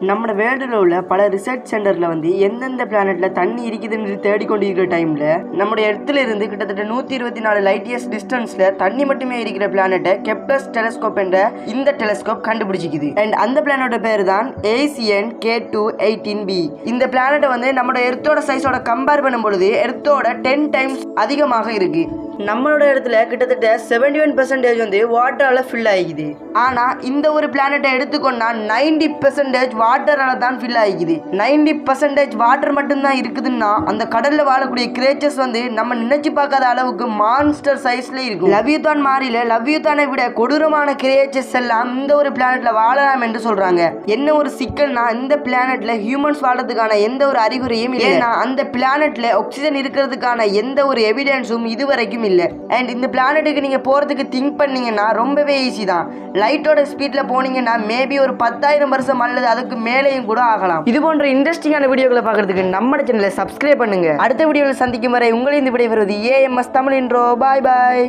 நம்ம வேர்ல்டில் உள்ள பல ரிசர்ச் சென்டரில் வந்து எந்தெந்த பிளானெட்டில் தண்ணி இருக்குதுன்னு தேடிக்கொண்டிருக்கிற டைமில் நம்முடைய இடத்துல இருந்து கிட்டத்தட்ட நூற்றி இருபத்தி நாலு லைட் இயர்ஸ் டிஸ்டன்ஸில் தண்ணி மட்டுமே இருக்கிற பிளானெட்டை கெப்லஸ் டெலஸ்கோப் என்ற இந்த டெலஸ்கோப் கண்டுபிடிச்சிக்குது. அண்ட் அந்த பிளானோட பேர் தான் Asian K two eighteen B இந்த பிளானெட்டை வந்து நம்மளோட எர்த்தோட சைஸோட கம்பேர் பண்ணும் பொழுது எர்த்தோட டென் டைம்ஸ் அதிகமாக இருக்குது நம்மளோட இடத்துல கிட்டத்தட்ட செவன்டி ஒன் பெர்சன்டேஜ் வந்து வாட்டரால் ஃபில் ஆகிக்குது. ஆனால் இந்த ஒரு பிளானட்டை எடுத்துக்கொண்டா நைன்டி பெர்சன்டேஜ் வாட்டரால் தான் ஃபில் ஆகிக்குது. நைன்டி பெர்சன்டேஜ் வாட்டர் மட்டும்தான் இருக்குதுன்னா அந்த கடலில் வாழக்கூடிய கிரேச்சர்ஸ் வந்து நம்ம நினைச்சு பார்க்காத அளவுக்கு மான்ஸ்டர் சைஸ்ல இருக்கும். லவ்யூதான் மாறில லவ்யூத்தானை விட கொடூரமான கிரேச்சர்ஸ் எல்லாம் இந்த ஒரு பிளானட்ல வாழலாம் என்று சொல்றாங்க. என்ன ஒரு சிக்கல்னா இந்த பிளானட்ல ஹியூமன்ஸ் வாழறதுக்கான எந்த ஒரு அறிகுறியும் இல்லைன்னா அந்த பிளானட்ல ஆக்சிஜன் இருக்கிறதுக்கான எந்த ஒரு எவிடன்ஸும் இதுவரைக்கும் இல்லை. இல்லை. அண்ட் இந்த பிளானட்டுக்கு நீங்கள் போகிறதுக்கு திங்க் பண்ணீங்கன்னா ரொம்பவே ஈஸி தான். லைட்டோட ஸ்பீடில் போனீங்கன்னா மேபி ஒரு பத்தாயிரம் வருஷம் அல்லது அதுக்கு மேலேயும் கூட ஆகலாம். இது போன்ற இன்ட்ரெஸ்டிங்கான வீடியோக்களை பார்க்குறதுக்கு நம்ம சேனலை சப்ஸ்கிரைப் பண்ணுங்க. அடுத்த வீடியோவில் சந்திக்கும் வரை உங்களிருந்து விடைபெறுவது ஏஎம்எஸ் தமிழ் என்றோ பாய் பாய்